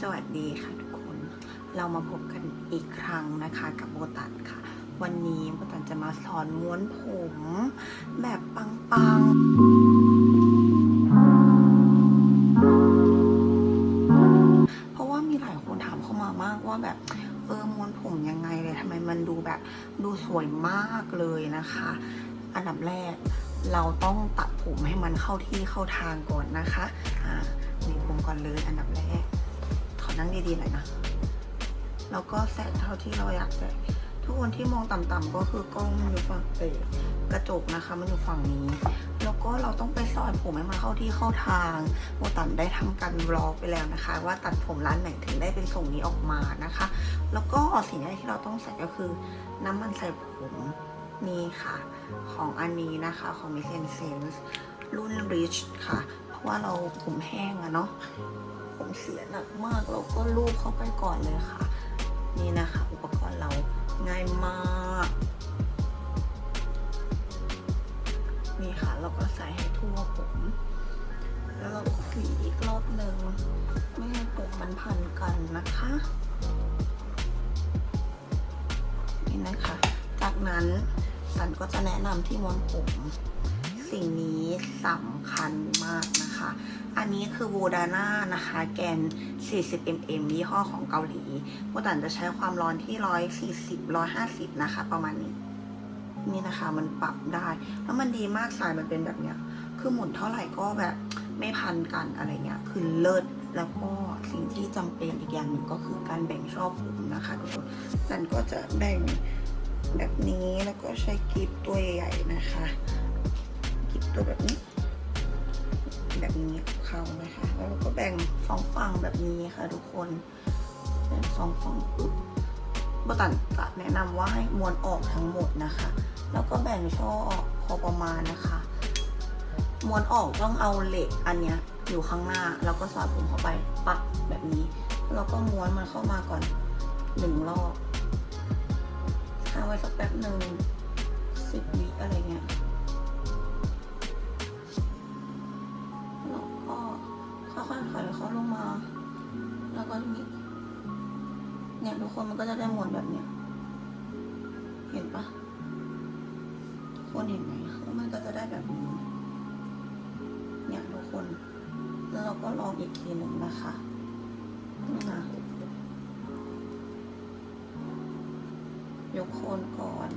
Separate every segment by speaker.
Speaker 1: สวัสดีค่ะทุกคน เรามาพบกันอีกครั้งนะคะกับโบตันค่ะ วันนี้โบตันจะมาสอนม้วนผมแบบปังๆ เพราะว่ามีหลายคนถามเข้ามามากว่าแบบเออม้วนผมยังไงเลยทำไมมันดูแบบดูสวยมากเลยนะคะ อันดับแรกเราต้องตัดผมให้มันเข้าที่เข้าทางก่อนนะคะ อ่านี่ผมก่อนเลยอันดับแรก นั่งดีๆหน่อยนะ แล้วก็แสงเท่าที่เราอยากได้ทุกคนที่มองต่ำๆก็คือกล้องมันอยู่ฝั่งเอกระจกนะคะ มันอยู่ฝั่งนี้ แล้วก็เราต้องไปสอนผมให้มันเข้าที่เข้าทางโมตันได้ทำการบล็อกไปแล้วนะคะ ว่าตัดผมร้านไหนถึงได้เป็นทรงนี้ออกมานะคะ แล้วก็สิ่งแรกที่เราต้องใส่ก็คือน้ำมันใส่ผมนี่ค่ะ ของอันนี้นะคะของ Missense รุ่น Rich ค่ะ เพราะว่าเราผมแห้งอะเนาะ ผมเสียหนักมากเราก็ลูบเข้าไปก่อนเลยค่ะ นี่นะคะ อุปกรณ์เราง่ายมาก นี่ค่ะเราก็ใส่ให้ทั่วผม แล้วเราก็หวีอีกรอบหนึ่งไม่ให้ผมมันพันกันนะคะ นี่นะคะ จากนั้นสันก็จะแนะนำที่ม้วนผม สิ่งนี้สำคัญมากนะ อันนี้คือโวดาน่านะคะ แกน 40 mm ยี่ห้อของเกาหลีโมตันจะใช้ความร้อนที่ 140 150 นะคะ ประมาณนี้ นี่นะคะมันปรับได้ แล้วมันดีมากสายมันเป็นแบบเนี้ย คือหมุนเท่าไหร่ก็แบบไม่พันกันอะไรเงี้ย คือเลิศแล้วก็สิ่งที่จำเป็นอีกอย่างหนึ่งก็คือการแบ่งช่อผมนะคะทุกคนนันก็จะแบ่งแบบนี้แล้วก็ใช้กริปตัวใหญ่ๆนะคะกริปตัวแบบนี้ แบบนี้เข้านะคะ แล้วเราก็แบ่งสองฝั่งแบบนี้ค่ะ ทุกคนแบ่งสองฝั่งปุ๊บบตันจะแนะนำว่าให้ม้วนออกทั้งหมดนะคะ แล้วก็แบ่งช่อออกพอประมาณนะคะม้วนออกต้องเอาเหล็กอันเนี้ยอยู่ข้างหน้าแล้วก็สอดผมเข้าไปปักแบบนี้ แล้วก็ม้วนมันเข้ามาก่อนหนึ่งรอบค้างไว้สักแป๊บหนึ่งสิบวิอะไรเงี้ย ค่อยๆถอยเขาลงมา แล้วก็นี้เนี่ยทุกคนมันก็จะได้หมวนแบบเนี้ย เห็นปะคนเห็นไหมแล้วมันก็จะได้แบบนี้ เนี่ยทุกคน แล้วเราก็ลองอีกทีหนึ่งนะคะนี่นะยกโคนก่อน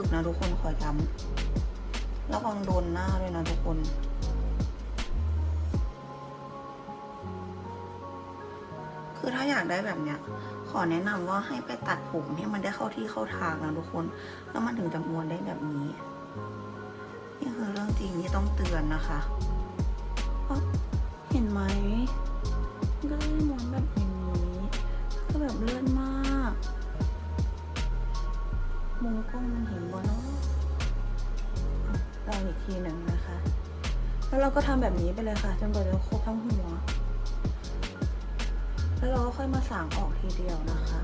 Speaker 1: ฝึกนะทุกคนขอย้ำระวังโดนหน้าด้วยนะทุกคน คือถ้าอยากได้แบบเนี้ย ขอแนะนำว่าให้ไปตัดผมให้มันได้เข้าที่เข้าทางนะทุกคน แล้วมันถึงจะมวนได้แบบนี้ นี่คือเรื่องจริงที่ต้องเตือนนะคะ เราก็ทำแบบนี้ไปเลยค่ะจนกว่าจะครบทั้งหัว แล้วเราก็ค่อยมาสางออกทีเดียวนะคะ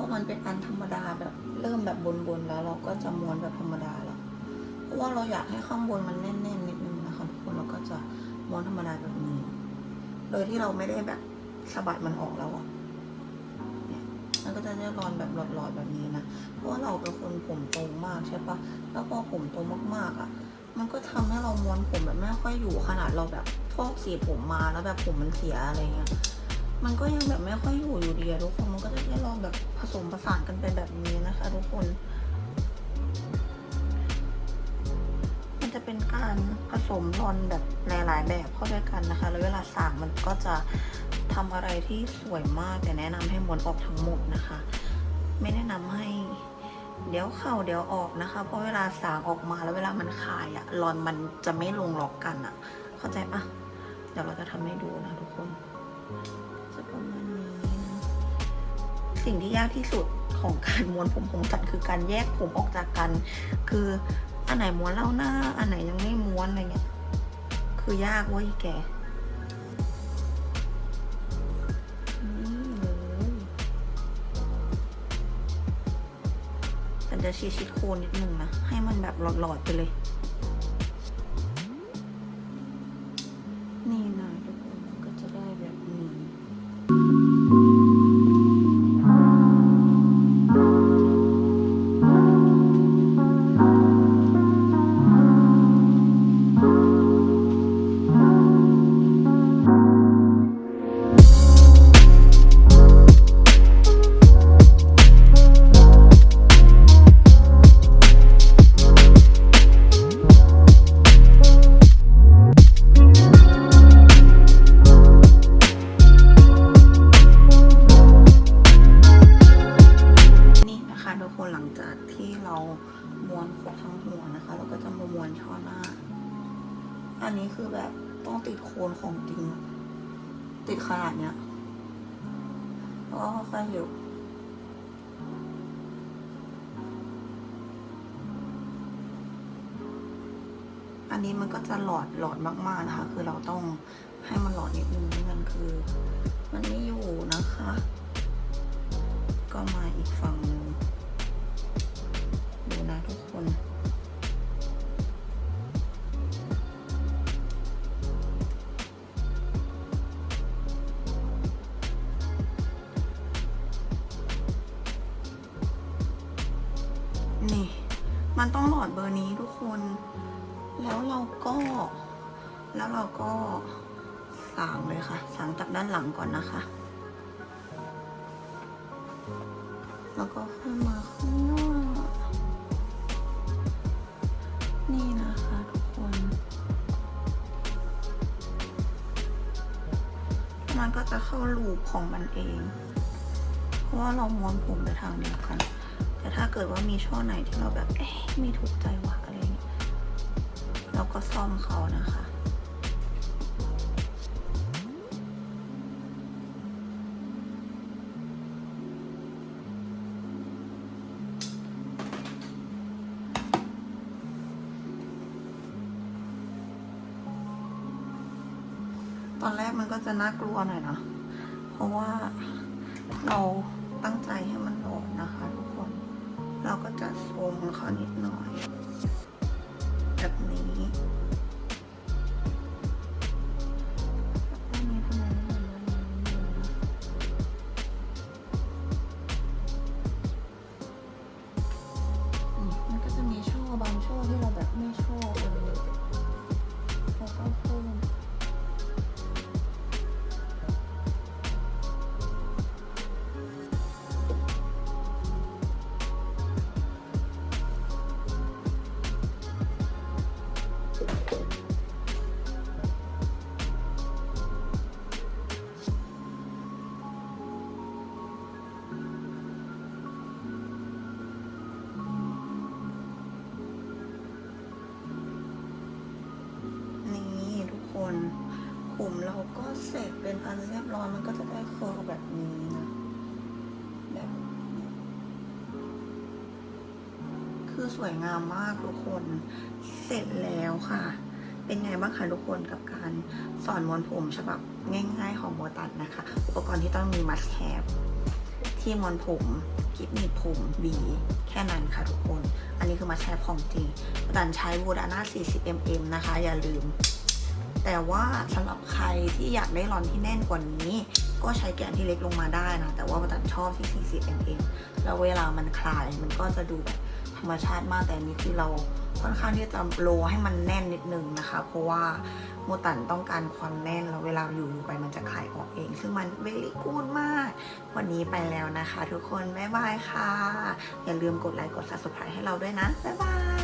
Speaker 1: ราะมันเป็นอันธรรมดาแบบเริ่มแบบบนๆแล้วเราก็จะม้วนแบบธรรมดาแล้ว เพราะว่าเราอยากให้ข้างบนมันแน่นๆนิดนึงนะคะทุกคนเราก็จะม้วนธรรมดาแบบนี้ โดยที่เราไม่ได้แบบสะบัดมันออกแล้วอะเนี่ยมันก็จะได้รอนแบบหลอดๆแบบนี้นะ เพราะว่าเราเป็นคนผมตรงมากใช่ปะแล้วพอผมตรงมากๆอะมันก็ทำให้เราม้วนผมแบบไม่ค่อยอยู่ขนาดเราแบบฟอกสีผมมาแล้วแบบผมมันเสียอะไรเงี้ย มันก็ยังแบบไม่ค่อยอยู่อยู่ดีอะทุกคนมันก็จะได้ลองแบบผสมผสานกันไปแบบนี้นะคะ ทุกคน มันจะเป็นการผสมรอนแบบหลายๆ แบบเข้าด้วยกันนะคะ แล้วเวลาสางมันก็จะทำอะไรที่สวยมากแต่แนะนำให้ม้วนออกทั้งหมดนะคะ ไม่แนะนำให้เดี๋ยวเข้าเดี๋ยวออกนะคะ เพราะเวลาสางออกมาแล้วเวลามันคายอะรอนมันจะไม่ลงล็อกกันอะเข้าใจปะเดี๋ยวเราจะทำให้ดูนะทุกคน ประมาณนี้นะสิ่งที่ยากที่สุดของการม้วนผมของสัตว์คือการแยกผมออกจากกัน คืออันไหนม้วนเล่าหน้า อันไหนยังไม่ม้วนอะไรเงี้ย คือยากเว้ยแกนี่แต่จะชีชิดโคนนิดนึงนะ ให้มันแบบหลอดๆไปเลย นี่ ติดขนาดเนี้ยแล้วก็ค่อยๆอยู่อันนี้มันก็จะหลอดหลอดมากๆนะคะ คือเราต้องให้มันหลอดนิดนึงไม่งั้นคือ มันไม่อยู่นะคะ ก็มาอีกฝั่งหนึ่ง มันต้องหลอดเบอร์นี้ทุกคน แล้วเราก็ แล้วเราก็สางเลยค่ะ สางจากด้านหลังก่อนนะคะ แล้วก็ขึ้นมาข้างนอกนี่นะคะทุกคน มันก็จะเข้าลูปของมันเอง เพราะว่าเราม้วนผมไปทางเดียวกัน แต่ถ้าเกิดว่ามีช่อไหนที่เราแบบ เอ๊ะไม่ถูกใจว่ะอะไรเงี้ยเราก็ซ่อมเขานะคะตอนแรกมันก็จะน่ากลัวหน่อยนะ เพราะว่าเราตั้งใจให้มันหลอดนะคะทุกคน เราก็จะทรงเขานิดหน่อย แบบนี้อันนี้ทำไมไม่เหมือนอันก็จะมีช่อบางช่อที่เราแบบไม่ช มันก็จะได้เคอร์แบบนี้นะแบบนี้คือสวยงามมากทุกคน เสร็จแล้วค่ะ เป็นไงบ้างคะทุกคนกับการสอนม้วนผมฉบับง่ายๆของโบตันนะคะ อุปกรณ์ที่ต้องมี must have ที่มอนผมกิฟหนีบผมบีแค่นั้นค่ะทุกคน อันนี้คือมาแชร์ของจริงตันใช้บูดาน่า 40 mm นะคะ อย่าลืม แต่ว่าสำหรับใครที่อยากได้รอนที่แน่นกว่านี้ ก็ใช้แกนที่เล็กลงมาได้นะ แต่ว่าตันชอบที่ 40 mm แล้วเวลามันคลายมันก็จะดูแบบธรรมชาติมากแต่นี้คือเราค่อนข้างที่จะโลให้มันแน่นนิดนึงนะคะ เพราะว่าโมตันต้องการความแน่นแล้วเวลาอยู่ๆไปมันจะคลายออกเอง ซึ่งมันเวลี่กูดมาก วันนี้ไปแล้วนะคะ ทุกคน บ๊ายบายค่ะ อย่าลืมกดไลค์กด subscribe ให้เราด้วยนะ บ๊ายบาย